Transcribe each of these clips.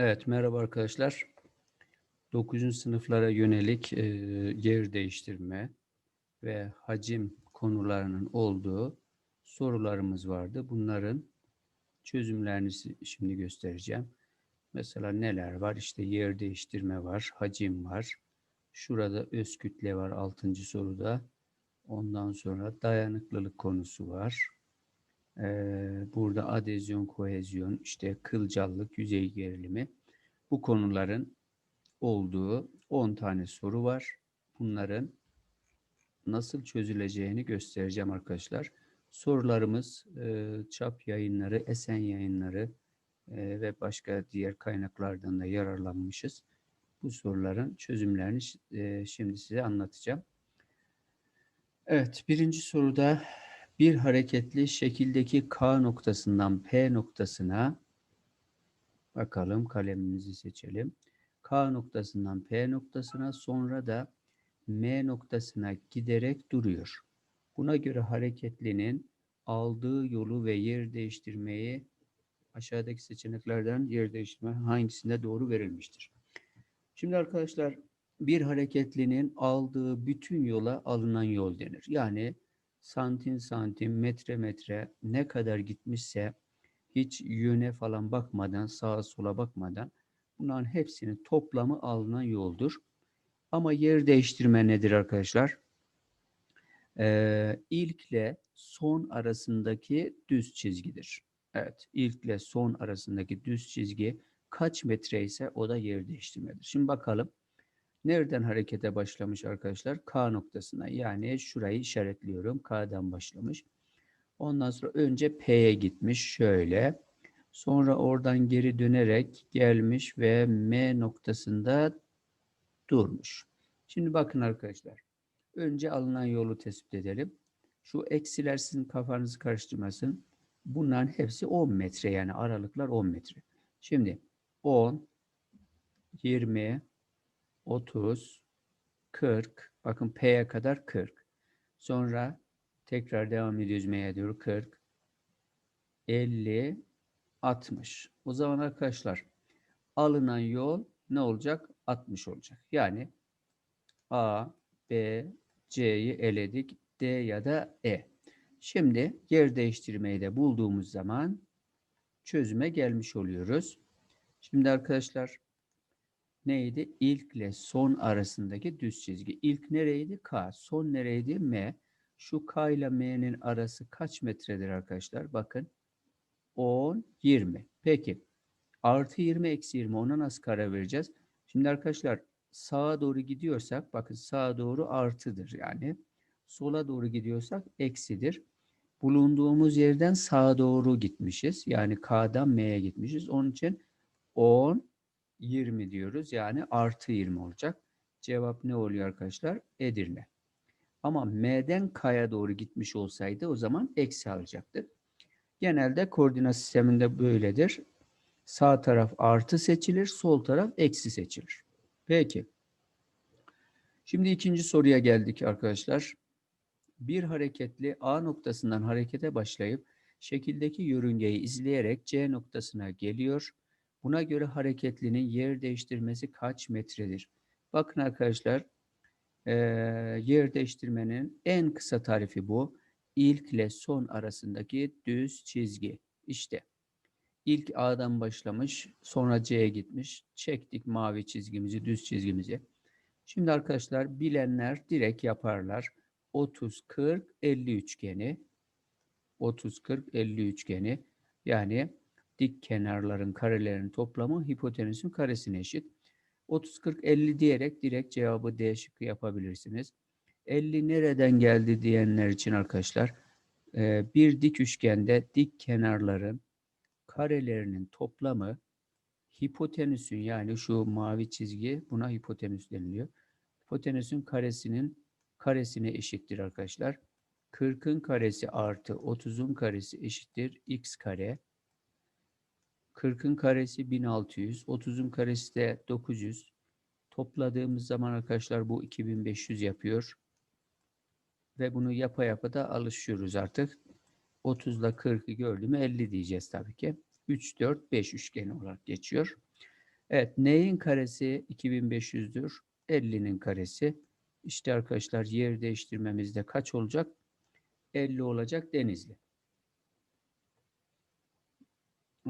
Evet, merhaba arkadaşlar. 9. sınıflara yönelik e, yer değiştirme ve hacim konularının olduğu sorularımız vardı. Bunların çözümlerini şimdi göstereceğim. Mesela neler var? İşte yer değiştirme var, hacim var. Şurada öz kütle var 6. soruda. Ondan sonra dayanıklılık konusu var. Burada adezyon, kohezyon, işte kılcallık, yüzey gerilimi bu konuların olduğu 10 tane soru var. Bunların nasıl çözüleceğini göstereceğim arkadaşlar. Sorularımız Çap Yayınları, Esen Yayınları ve başka diğer kaynaklardan da yararlanmışız. Bu soruların çözümlerini şimdi size anlatacağım. Evet, birinci soruda bir hareketli şekildeki K noktasından P noktasına bakalım kalemimizi seçelim. K noktasından P noktasına sonra da M noktasına giderek duruyor. Buna göre hareketlinin aldığı yolu ve yer değiştirmeyi aşağıdaki seçeneklerden yer değiştirme hangisinde doğru verilmiştir? Şimdi arkadaşlar bir hareketlinin aldığı bütün yola alınan yol denir. Yani santim santim, metre metre ne kadar gitmişse hiç yöne falan bakmadan, sağa sola bakmadan bunların hepsinin toplamı alınan yoldur. Ama yer değiştirme nedir arkadaşlar? Ee, ilkle son arasındaki düz çizgidir. Evet, ilkle son arasındaki düz çizgi kaç metre ise o da yer değiştirmedir. Şimdi bakalım. Nereden harekete başlamış arkadaşlar? K noktasına. Yani şurayı işaretliyorum. K'dan başlamış. Ondan sonra önce P'ye gitmiş. Şöyle. Sonra oradan geri dönerek gelmiş ve M noktasında durmuş. Şimdi bakın arkadaşlar. Önce alınan yolu tespit edelim. Şu eksiler sizin kafanızı karıştırmasın. Bunların hepsi 10 metre yani aralıklar 10 metre. Şimdi 10, 20, 30, 40. Bakın P'ye kadar 40. Sonra tekrar devam ediyoruz M'ye doğru 40, 50, 60. O zaman arkadaşlar alınan yol ne olacak? 60 olacak. Yani A, B, C'yi eledik. D ya da E. Şimdi yer değiştirmeyi de bulduğumuz zaman çözüme gelmiş oluyoruz. Şimdi arkadaşlar neydi? İlk ile son arasındaki düz çizgi. İlk nereydi? K. Son nereydi? M. Şu K ile M'nin arası kaç metredir arkadaşlar? Bakın. 10, 20. Peki. Artı 20, eksi 20. Ona nasıl karar vereceğiz? Şimdi arkadaşlar sağa doğru gidiyorsak bakın sağa doğru artıdır yani. Sola doğru gidiyorsak eksidir. Bulunduğumuz yerden sağa doğru gitmişiz. Yani K'dan M'ye gitmişiz. Onun için 10, 20 diyoruz. Yani artı 20 olacak. Cevap ne oluyor arkadaşlar? Edirne. Ama M'den K'ya doğru gitmiş olsaydı o zaman eksi alacaktır. Genelde koordinat sisteminde böyledir. Sağ taraf artı seçilir, sol taraf eksi seçilir. Peki. Şimdi ikinci soruya geldik arkadaşlar. Bir hareketli A noktasından harekete başlayıp şekildeki yörüngeyi izleyerek C noktasına geliyor. Buna göre hareketlinin yer değiştirmesi kaç metredir? Bakın arkadaşlar, e, yer değiştirmenin en kısa tarifi bu. İlk ile son arasındaki düz çizgi. İşte ilk A'dan başlamış, sonra C'ye gitmiş. Çektik mavi çizgimizi, düz çizgimizi. Şimdi arkadaşlar bilenler direkt yaparlar. 30, 40, 50 üçgeni. 30, 40, 50 üçgeni. Yani dik kenarların karelerinin toplamı hipotenüsün karesine eşit. 30, 40, 50 diyerek direkt cevabı D şıkkı yapabilirsiniz. 50 nereden geldi diyenler için arkadaşlar e, bir dik üçgende dik kenarların karelerinin toplamı hipotenüsün yani şu mavi çizgi buna hipotenüs deniliyor. Hipotenüsün karesinin karesine eşittir arkadaşlar. 40'ın karesi artı 30'un karesi eşittir x kare. 40'ın karesi 1600, 30'un karesi de 900. Topladığımız zaman arkadaşlar bu 2500 yapıyor. Ve bunu yapa yapa da alışıyoruz artık. 30 ile 40'ı gördüğümü 50 diyeceğiz tabii ki. 3, 4, 5 üçgeni olarak geçiyor. Evet, neyin karesi 2500'dür? 50'nin karesi. İşte arkadaşlar yer değiştirmemizde kaç olacak? 50 olacak Denizli.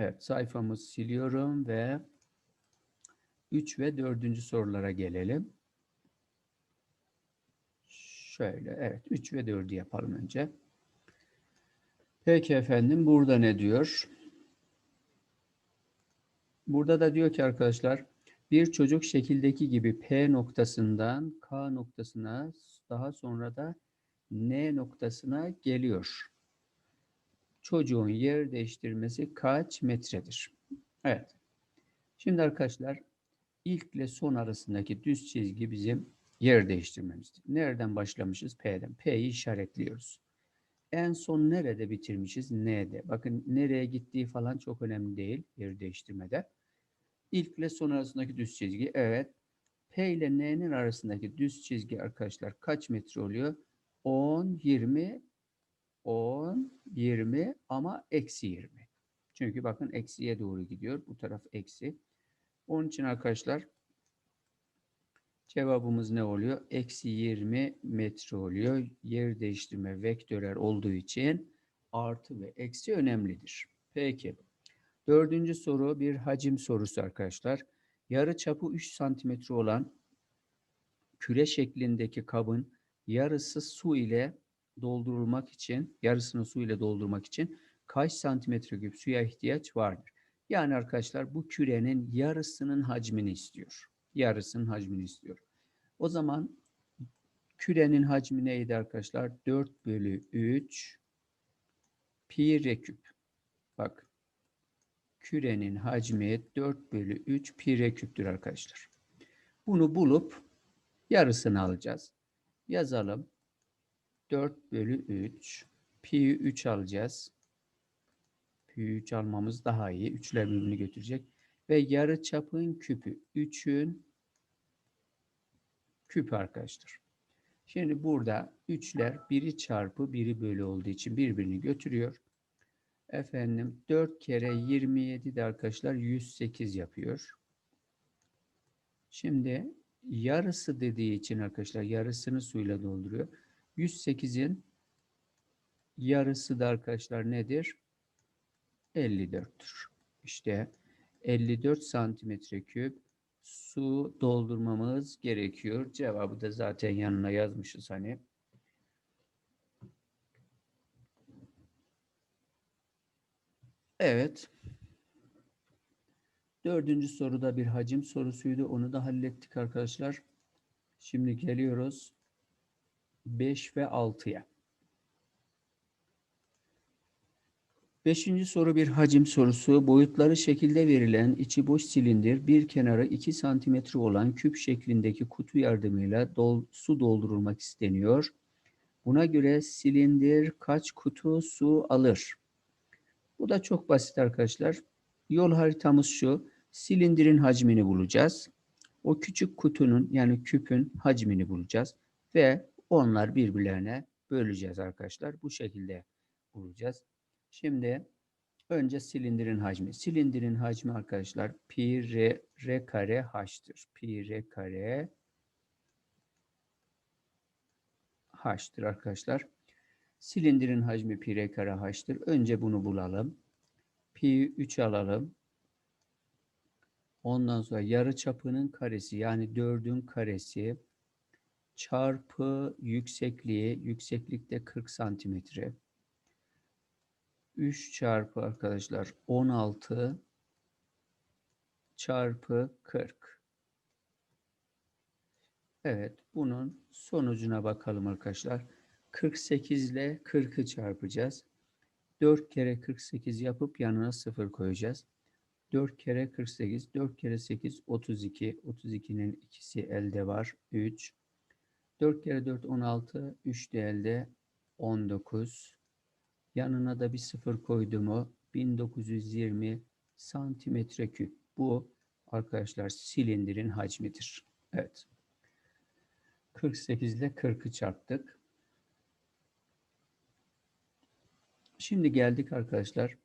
Evet, sayfamızı siliyorum ve 3 ve 4. sorulara gelelim. Şöyle, evet 3 ve 4'ü yapalım önce. Peki efendim, burada ne diyor? Burada da diyor ki arkadaşlar, bir çocuk şekildeki gibi P noktasından K noktasına daha sonra da N noktasına geliyor. Çocuğun yer değiştirmesi kaç metredir? Evet. Şimdi arkadaşlar ilk ile son arasındaki düz çizgi bizim yer değiştirmemizdir. Nereden başlamışız? P'den. P'yi işaretliyoruz. En son nerede bitirmişiz? N'de. Bakın nereye gittiği falan çok önemli değil yer değiştirmede. İlk ile son arasındaki düz çizgi. Evet. P ile N'nin arasındaki düz çizgi arkadaşlar kaç metre oluyor? 10, 20, 10, 20 ama eksi 20. Çünkü bakın eksiye doğru gidiyor. Bu taraf eksi. Onun için arkadaşlar cevabımız ne oluyor? Eksi 20 metre oluyor. Yer değiştirme vektörel olduğu için artı ve eksi önemlidir. Peki. Dördüncü soru bir hacim sorusu arkadaşlar. Yarı çapı 3 santimetre olan küre şeklindeki kabın yarısı su ile doldurulmak için, yarısını su ile doldurmak için kaç santimetre küp suya ihtiyaç vardır? Yani arkadaşlar bu kürenin yarısının hacmini istiyor. Yarısının hacmini istiyor. O zaman kürenin hacmi neydi arkadaşlar? 4 bölü 3 pi r küp. Bak kürenin hacmi 4 bölü 3 pi r küptür arkadaşlar. Bunu bulup yarısını alacağız. Yazalım. 4 bölü 3 pi 3 alacağız. Pi 3 almamız daha iyi. Üçler birbirini götürecek. Ve yarı çapın küpü 3'ün küp arkadaşlar. Şimdi burada üçler biri çarpı biri bölü olduğu için birbirini götürüyor. Efendim 4 kere 27 de arkadaşlar 108 yapıyor. Şimdi yarısı dediği için arkadaşlar yarısını suyla dolduruyor. 108'in yarısı da arkadaşlar nedir? 54'tür. İşte 54 santimetre küp su doldurmamız gerekiyor. Cevabı da zaten yanına yazmışız hani. Evet. Dördüncü soruda bir hacim sorusuydu. Onu da hallettik arkadaşlar. Şimdi geliyoruz 5 ve 6'ya. Beşinci soru bir hacim sorusu. Boyutları şekilde verilen içi boş silindir bir kenarı 2 santimetre olan küp şeklindeki kutu yardımıyla dol, su doldurulmak isteniyor. Buna göre silindir kaç kutu su alır? Bu da çok basit arkadaşlar. Yol haritamız şu. Silindirin hacmini bulacağız. O küçük kutunun yani küpün hacmini bulacağız. Ve onlar birbirlerine böleceğiz arkadaşlar. Bu şekilde bulacağız. Şimdi önce silindirin hacmi. Silindirin hacmi arkadaşlar pi r, r kare h'tır. Pi r kare h'tır arkadaşlar. Silindirin hacmi pi r kare h'tır. Önce bunu bulalım. Pi 3 alalım. Ondan sonra yarı çapının karesi yani 4'ün karesi çarpı yüksekliği, yükseklikte 40 santimetre. 3 çarpı arkadaşlar 16 çarpı 40. Evet bunun sonucuna bakalım arkadaşlar. 48 ile 40'ı çarpacağız. 4 kere 48 yapıp yanına 0 koyacağız. 4 kere 48, 4 kere 8, 32. 32'nin ikisi elde var. 3. 4 kere 4, 16. 3 de elde 19. Yanına da bir 0 koyduğumu 1920 santimetre küp. Bu arkadaşlar silindirin hacmidir. Evet. 48 ile 40'ı çarptık. Şimdi geldik arkadaşlar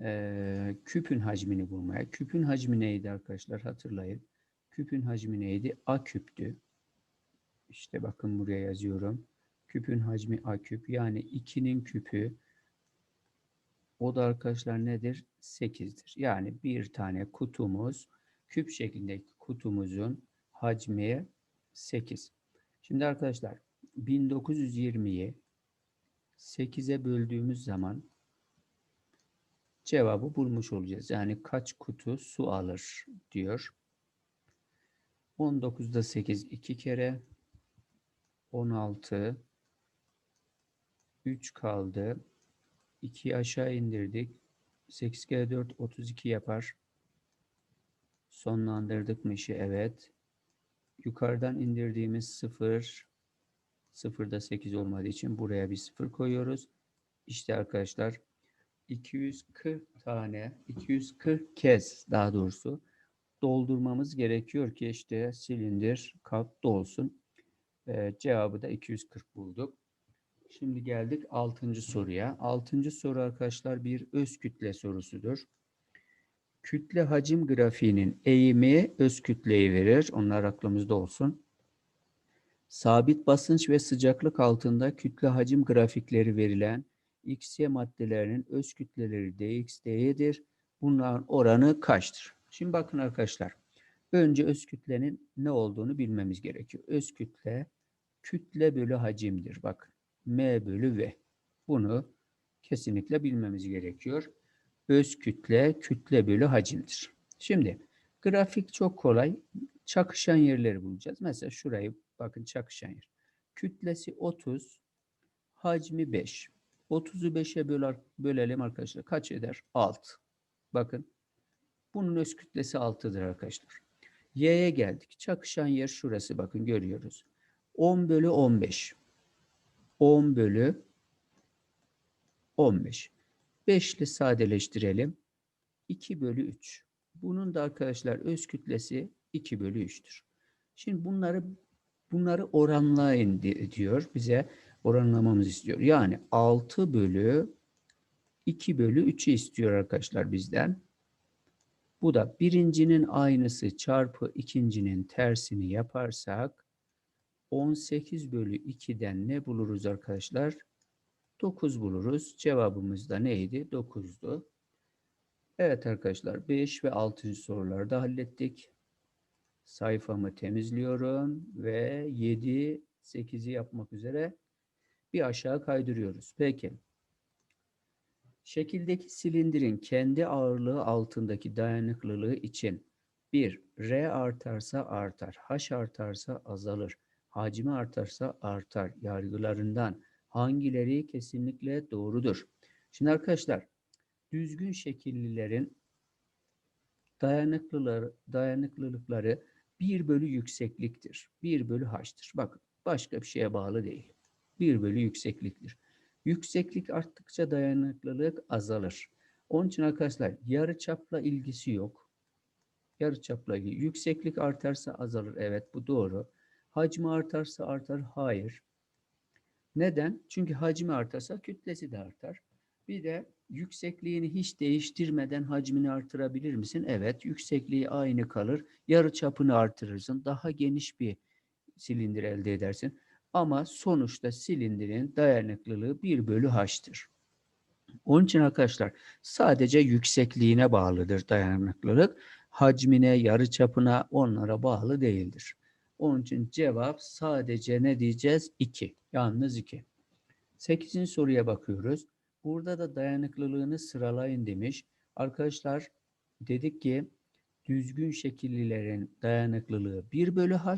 Ee, küpün hacmini bulmaya. Küpün hacmi neydi arkadaşlar? Hatırlayın. Küpün hacmi neydi? A küptü. İşte bakın buraya yazıyorum. Küpün hacmi A küp. Yani 2'nin küpü o da arkadaşlar nedir? 8'dir. Yani bir tane kutumuz küp şeklindeki kutumuzun hacmi 8. Şimdi arkadaşlar 1920'yi 8'e böldüğümüz zaman cevabı bulmuş olacağız. Yani kaç kutu su alır diyor. 19'da 8 2 kere 16 3 kaldı. 2'yi aşağı indirdik. 8 kere 4 32 yapar. Sonlandırdık mı işi? Evet. Yukarıdan indirdiğimiz 0 0'da 8 olmadığı için buraya bir 0 koyuyoruz. İşte arkadaşlar 240 tane 240 kez daha doğrusu doldurmamız gerekiyor ki işte silindir kap dolsun. Ee, cevabı da 240 bulduk. Şimdi geldik 6. soruya. 6. soru arkadaşlar bir öz kütle sorusudur. Kütle hacim grafiğinin eğimi öz kütleyi verir. Onlar aklımızda olsun. Sabit basınç ve sıcaklık altında kütle hacim grafikleri verilen XY maddelerinin öz kütleleri dx, dy'dir. Bunların oranı kaçtır? Şimdi bakın arkadaşlar. Önce öz kütlenin ne olduğunu bilmemiz gerekiyor. Öz kütle kütle bölü hacimdir. Bakın m bölü v. Bunu kesinlikle bilmemiz gerekiyor. Öz kütle kütle bölü hacimdir. Şimdi grafik çok kolay. Çakışan yerleri bulacağız. Mesela şurayı bakın çakışan yer. Kütlesi 30, hacmi 5. 30'u 5'e böler, bölelim arkadaşlar. Kaç eder? 6. Bakın. Bunun öz kütlesi 6'dır arkadaşlar. Y'ye geldik. Çakışan yer şurası bakın görüyoruz. 10 bölü 15. 10 bölü 15. 5 ile sadeleştirelim. 2 bölü 3. Bunun da arkadaşlar öz kütlesi 2 bölü 3'tür. Şimdi bunları bunları oranlayın diyor. Bize oranlamamızı istiyor. Yani 6 bölü 2 bölü 3'ü istiyor arkadaşlar bizden. Bu da birincinin aynısı çarpı ikincinin tersini yaparsak 18 bölü 2'den ne buluruz arkadaşlar? 9 buluruz. Cevabımız da neydi? 9'du. Evet arkadaşlar 5 ve 6. soruları da hallettik. Sayfamı temizliyorum ve 7, 8'i yapmak üzere bir aşağı kaydırıyoruz. Peki. Şekildeki silindirin kendi ağırlığı altındaki dayanıklılığı için 1. R artarsa artar, H artarsa azalır, hacmi artarsa artar yargılarından hangileri kesinlikle doğrudur? Şimdi arkadaşlar düzgün şekillilerin dayanıklıları, dayanıklılıkları 1 bölü yüksekliktir. 1 bölü h'tır. Bakın başka bir şeye bağlı değil. 1 bölü yüksekliktir. Yükseklik arttıkça dayanıklılık azalır. Onun için arkadaşlar yarı çapla ilgisi yok. Yarı çapla ilgili. Yükseklik artarsa azalır. Evet bu doğru. Hacmi artarsa artar. Hayır. Neden? Çünkü hacmi artarsa kütlesi de artar. Bir de yüksekliğini hiç değiştirmeden hacmini artırabilir misin? Evet. Yüksekliği aynı kalır. Yarı çapını artırırsın. Daha geniş bir silindir elde edersin. Ama sonuçta silindirin dayanıklılığı 1 bölü h'tır. Onun için arkadaşlar sadece yüksekliğine bağlıdır dayanıklılık. Hacmine, yarıçapına onlara bağlı değildir. Onun için cevap sadece ne diyeceğiz? 2. Yalnız 2. 8. soruya bakıyoruz. Burada da dayanıklılığını sıralayın demiş. Arkadaşlar dedik ki düzgün şekillilerin dayanıklılığı 1 bölü h,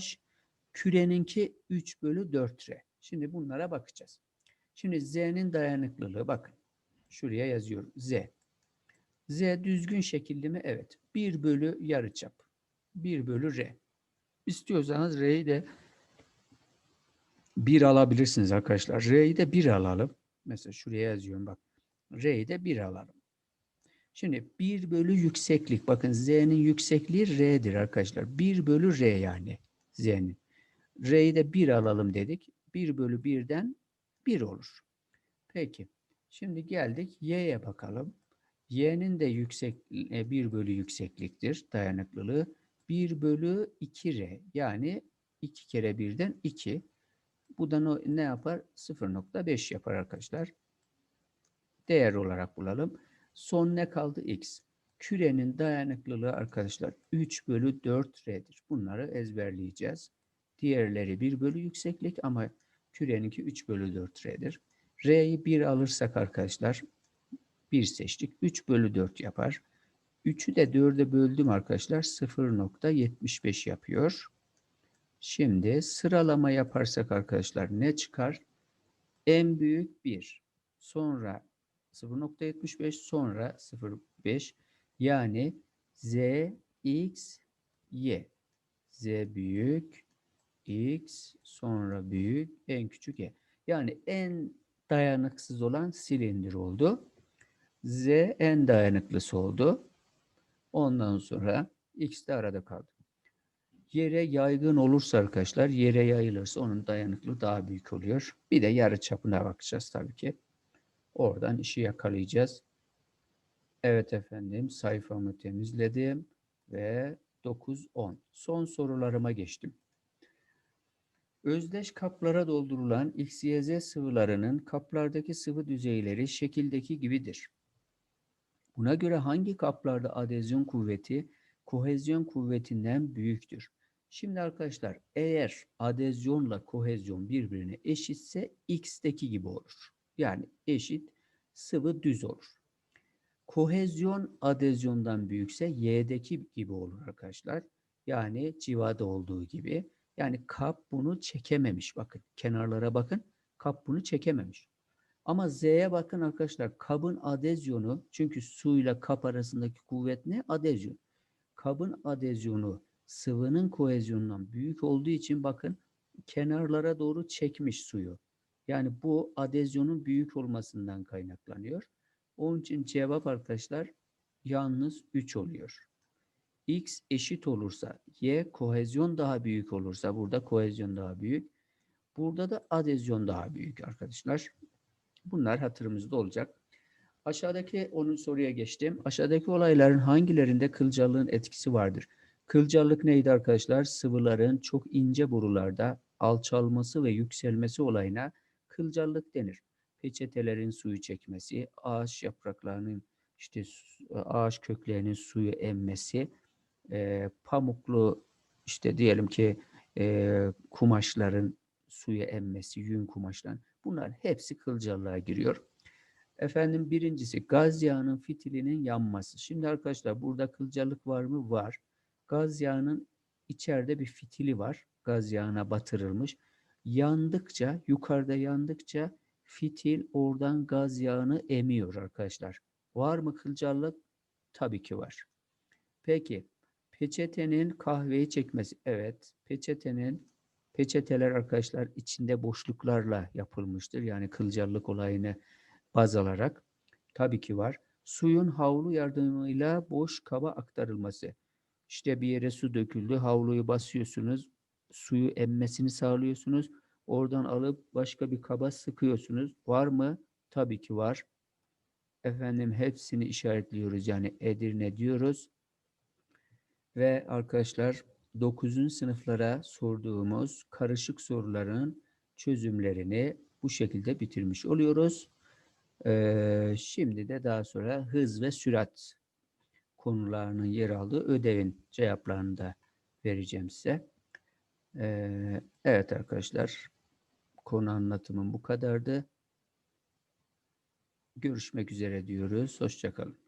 küreninki 3 bölü 4 r. Şimdi bunlara bakacağız. Şimdi z'nin dayanıklılığı bakın. Şuraya yazıyorum. z. z düzgün şekilli mi? Evet. 1 bölü yarıçap. 1 bölü r. İstiyorsanız r'yi de 1 alabilirsiniz arkadaşlar. R'yi de 1 alalım. Mesela şuraya yazıyorum bak. R'yi de 1 alalım. Şimdi 1 bölü yükseklik. Bakın Z'nin yüksekliği R'dir arkadaşlar. 1 bölü R yani Z'nin. R'yi de 1 alalım dedik. 1 bölü 1'den 1 olur. Peki. Şimdi geldik Y'ye bakalım. Y'nin de yüksek e, 1 bölü yüksekliktir dayanıklılığı. 1 bölü 2R yani 2 kere 1'den 2. Bu da ne yapar? 0.5 yapar arkadaşlar. Değer olarak bulalım. Son ne kaldı? X. Kürenin dayanıklılığı arkadaşlar 3 bölü 4R'dir. Bunları ezberleyeceğiz. Diğerleri 1 bölü yükseklik ama küreninki 3 bölü 4R'dir. R'yi 1 alırsak arkadaşlar 1 seçtik. 3 bölü 4 yapar. 3'ü de 4'e böldüm arkadaşlar. 0.75 yapıyor. Şimdi sıralama yaparsak arkadaşlar ne çıkar? En büyük 1. Sonra 0.75 sonra 0.5 yani Z, X, Y. Z büyük, X sonra büyük, en küçük Y. Yani en dayanıksız olan silindir oldu. Z en dayanıklısı oldu. Ondan sonra X de arada kaldı. Yere yaygın olursa arkadaşlar, yere yayılırsa onun dayanıklı daha büyük oluyor. Bir de yarı çapına bakacağız tabii ki. Oradan işi yakalayacağız. Evet efendim sayfamı temizledim ve 9-10. Son sorularıma geçtim. Özdeş kaplara doldurulan XYZ sıvılarının kaplardaki sıvı düzeyleri şekildeki gibidir. Buna göre hangi kaplarda adezyon kuvveti kohezyon kuvvetinden büyüktür? Şimdi arkadaşlar eğer adezyonla kohezyon birbirine eşitse X'teki gibi olur. Yani eşit sıvı düz olur. Kohezyon adezyondan büyükse Y'deki gibi olur arkadaşlar. Yani civada olduğu gibi. Yani kap bunu çekememiş. Bakın kenarlara bakın. Kap bunu çekememiş. Ama Z'ye bakın arkadaşlar. Kabın adezyonu çünkü suyla kap arasındaki kuvvet ne? Adezyon. Kabın adezyonu sıvının kohezyonundan büyük olduğu için bakın kenarlara doğru çekmiş suyu. Yani bu adezyonun büyük olmasından kaynaklanıyor. Onun için cevap arkadaşlar yalnız 3 oluyor. X eşit olursa, Y kohezyon daha büyük olursa, burada kohezyon daha büyük. Burada da adezyon daha büyük arkadaşlar. Bunlar hatırımızda olacak. Aşağıdaki onun soruya geçtim. Aşağıdaki olayların hangilerinde kılcalığın etkisi vardır? Kılcallık neydi arkadaşlar? Sıvıların çok ince borularda alçalması ve yükselmesi olayına kılcallık denir. Peçetelerin suyu çekmesi, ağaç yapraklarının işte ağaç köklerinin suyu emmesi, e, pamuklu işte diyelim ki e, kumaşların suyu emmesi, yün kumaşların bunlar hepsi kılcallığa giriyor. Efendim birincisi gaz yağının fitilinin yanması. Şimdi arkadaşlar burada kılcallık var mı? Var. Gaz yağının içeride bir fitili var. Gaz yağına batırılmış. Yandıkça, yukarıda yandıkça fitil oradan gaz yağını emiyor arkadaşlar. Var mı kılcallık? Tabii ki var. Peki peçetenin kahveyi çekmesi. Evet peçetenin peçeteler arkadaşlar içinde boşluklarla yapılmıştır. Yani kılcallık olayını baz alarak. Tabii ki var. Suyun havlu yardımıyla boş kaba aktarılması. İşte bir yere su döküldü. Havluyu basıyorsunuz. Suyu emmesini sağlıyorsunuz. Oradan alıp başka bir kaba sıkıyorsunuz. Var mı? Tabii ki var. Efendim hepsini işaretliyoruz. Yani Edirne diyoruz. Ve arkadaşlar 9. sınıflara sorduğumuz karışık soruların çözümlerini bu şekilde bitirmiş oluyoruz. Ee, şimdi de daha sonra hız ve sürat konularının yer aldığı ödevin cevaplarını da vereceğim size. Ee, evet arkadaşlar konu anlatımım bu kadardı. Görüşmek üzere diyoruz. Hoşçakalın.